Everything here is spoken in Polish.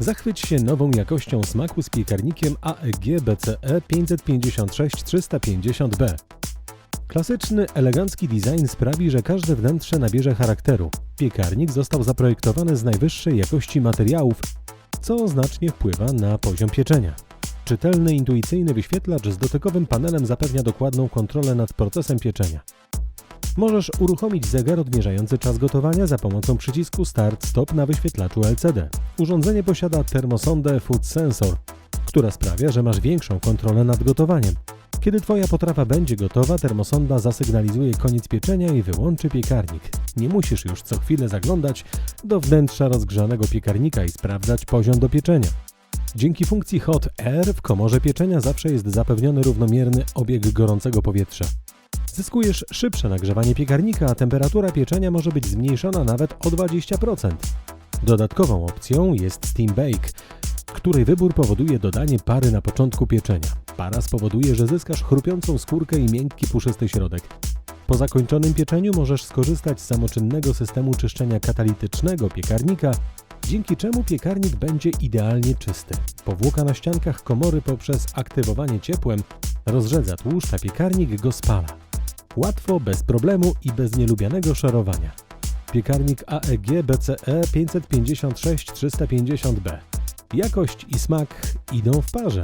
Zachwyć się nową jakością smaku z piekarnikiem AEG BCE 556-350B. Klasyczny, elegancki design sprawi, że każde wnętrze nabierze charakteru. Piekarnik został zaprojektowany z najwyższej jakości materiałów, co znacznie wpływa na poziom pieczenia. Czytelny, intuicyjny wyświetlacz z dotykowym panelem zapewnia dokładną kontrolę nad procesem pieczenia. Możesz uruchomić zegar odmierzający czas gotowania za pomocą przycisku Start-Stop na wyświetlaczu LCD. Urządzenie posiada termosondę Food Sensor, która sprawia, że masz większą kontrolę nad gotowaniem. Kiedy Twoja potrawa będzie gotowa, termosonda zasygnalizuje koniec pieczenia i wyłączy piekarnik. Nie musisz już co chwilę zaglądać do wnętrza rozgrzanego piekarnika i sprawdzać poziom do pieczenia. Dzięki funkcji Hot Air w komorze pieczenia zawsze jest zapewniony równomierny obieg gorącego powietrza. Zyskujesz szybsze nagrzewanie piekarnika, a temperatura pieczenia może być zmniejszona nawet o 20%. Dodatkową opcją jest Steam Bake, której wybór powoduje dodanie pary na początku pieczenia. Para spowoduje, że zyskasz chrupiącą skórkę i miękki, puszysty środek. Po zakończonym pieczeniu możesz skorzystać z samoczynnego systemu czyszczenia katalitycznego piekarnika, dzięki czemu piekarnik będzie idealnie czysty. Powłoka na ściankach komory poprzez aktywowanie ciepłem rozrzedza tłuszcz, a piekarnik go spala. Łatwo, bez problemu i bez nielubianego szarowania. Piekarnik AEG BCE 556-350B. Jakość i smak idą w parze.